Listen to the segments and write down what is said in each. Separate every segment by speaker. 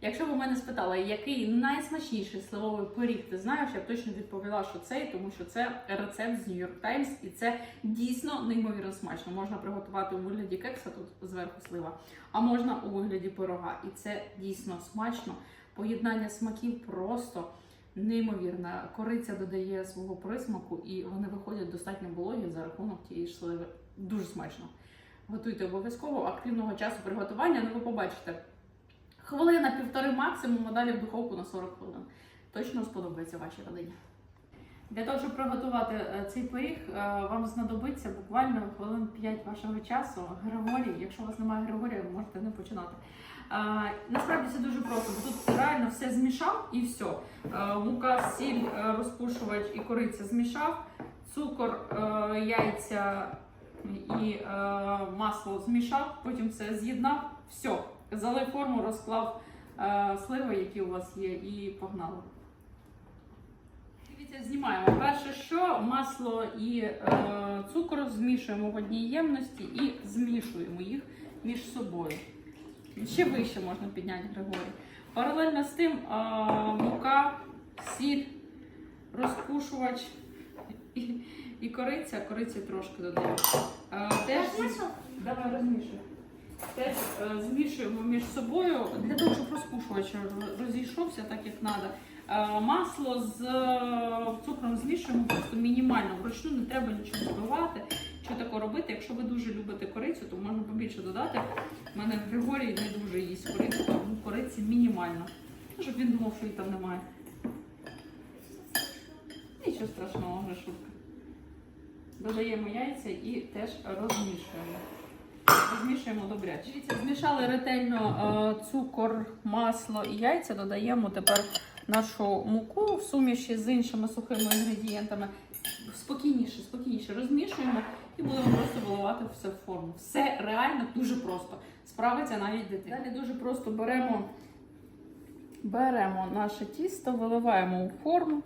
Speaker 1: Якщо ви мене спитали, який найсмачніший сливовий пиріг ти знаєш, я б точно відповіла, що цей, тому що це рецепт з New York Times, і це дійсно неймовірно смачно. Можна приготувати у вигляді кекса, тут зверху слива, а можна у вигляді пирога. І це дійсно смачно. Поєднання смаків просто неймовірне. Кориця додає свого присмаку, і вони виходять достатньо вологі за рахунок тієї ж сливи. Дуже смачно. Готуйте обов'язково активного часу приготування, ну ви побачите. Хвилина, півтори максимум, а далі в духовку на 40 хвилин. Точно сподобається вашій родині. Для того, щоб приготувати е, цей пиріг, е, вам знадобиться буквально хвилин 5 вашого часу. Григорій, якщо у вас немає Григорія, ви можете не починати. Е, Насправді це дуже просто, бо тут реально все змішав і все. Мука, сіль, розпушувач і кориця змішав, цукор, яйця і масло змішав, потім все з'єднав, все. Залив форму, розклав е, сливи, які у вас є, і погнали. Дивіться, знімаємо. Перше, що масло і е, цукор змішуємо в одній ємності і змішуємо їх між собою. Ще вище можна підняти Григорій. Паралельно з тим е, мука, сіль, розпушувач і, і кориця. Кориці трошки додаємо. Е, теж Давай розмішуй. Теж е, змішуємо між собою для того, щоб розпушувач розійшовся так, як треба. Масло з е, цукром змішуємо просто мінімально. Вручну не треба нічого збивати. Що таке робити? Якщо ви дуже любите корицю, то можна побільше додати. У мене Григорій не дуже їсть корицю, тому кориці мінімально. Ну, Щоб він думав, що її там немає. Нічого страшного, Гришутка. Додаємо яйця і теж розмішуємо. Розмішуємо добряче. Дивіться, змішали ретельно е, цукор, масло і яйця. Додаємо тепер нашу муку в суміші з іншими сухими інгредієнтами. Спокійніше, спокійніше розмішуємо і будемо просто виливати все в форму. Все реально дуже просто. Справиться навіть дитина. Далі дуже просто беремо, беремо наше тісто, виливаємо у форму.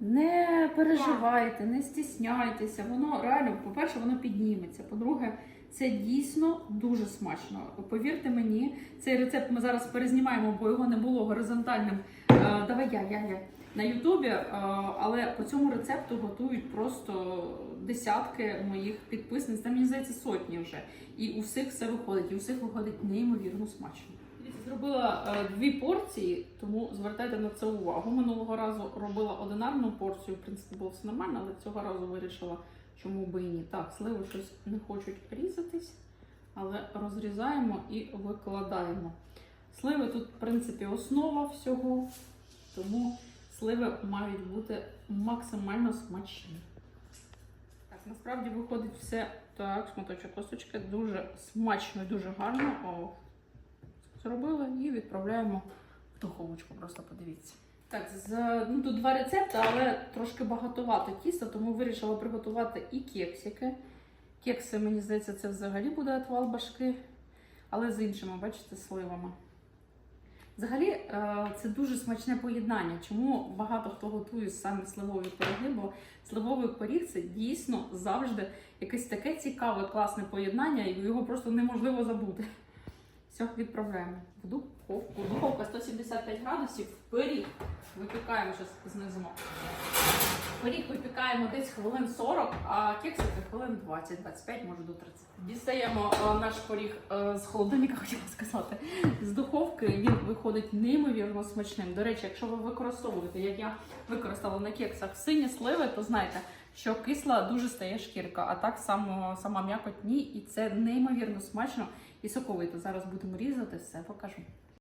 Speaker 1: Не переживайте, не стісняйтеся. Воно реально, по-перше, воно підніметься. По-друге, це дійсно дуже смачно. Повірте мені, цей рецепт ми зараз перезнімаємо, бо його не було горизонтальним. Е, давай я, я, я на Ютубі, е, але по цьому рецепту готують просто десятки моїх підписниць. Там мені здається сотні вже. І у всіх все виходить, і у всіх виходить неймовірно смачно. Зробила е, дві порції, тому звертайте на це увагу. Минулого разу робила одинарну порцію, в принципі, було все нормально, але цього разу вирішила, чому би і ні. Так, сливи щось не хочуть різатись, але розрізаємо і викладаємо. Сливи тут, в принципі, основа всього, тому сливи мають бути максимально смачні. Так, насправді виходить все так, шматочок косточки, дуже смачно і дуже гарно. О, зробили і відправляємо в духовочку. Просто подивіться. Так, з, ну тут два рецепти, але трошки багатовато тіста, тому вирішила приготувати і кексики. Кекси, мені здається, це взагалі буде отвал башки, але з іншими, бачите, сливами. Взагалі, е, це дуже смачне поєднання. Чому багато хто готує саме сливові пироги, бо сливовий пиріг це дійсно завжди якесь таке цікаве, класне поєднання, і його просто неможливо забути. Все, відправляємо в духовку. Духовка 175 градусів, пиріг випікаємо, зараз знизимо. Пиріг випікаємо десь хвилин 40, а кексики хвилин 20-25, може до 30. Дістаємо е, наш пиріг е, з холодильника, хотіла сказати, з духовки. Він виходить неймовірно смачним. До речі, якщо ви використовуєте, як я використала на кексах сині сливи, то знайте, що кисла дуже стає шкірка, а так само сама м'якоть ні, і це неймовірно смачно і соковито. Зараз будемо різати, все покажу.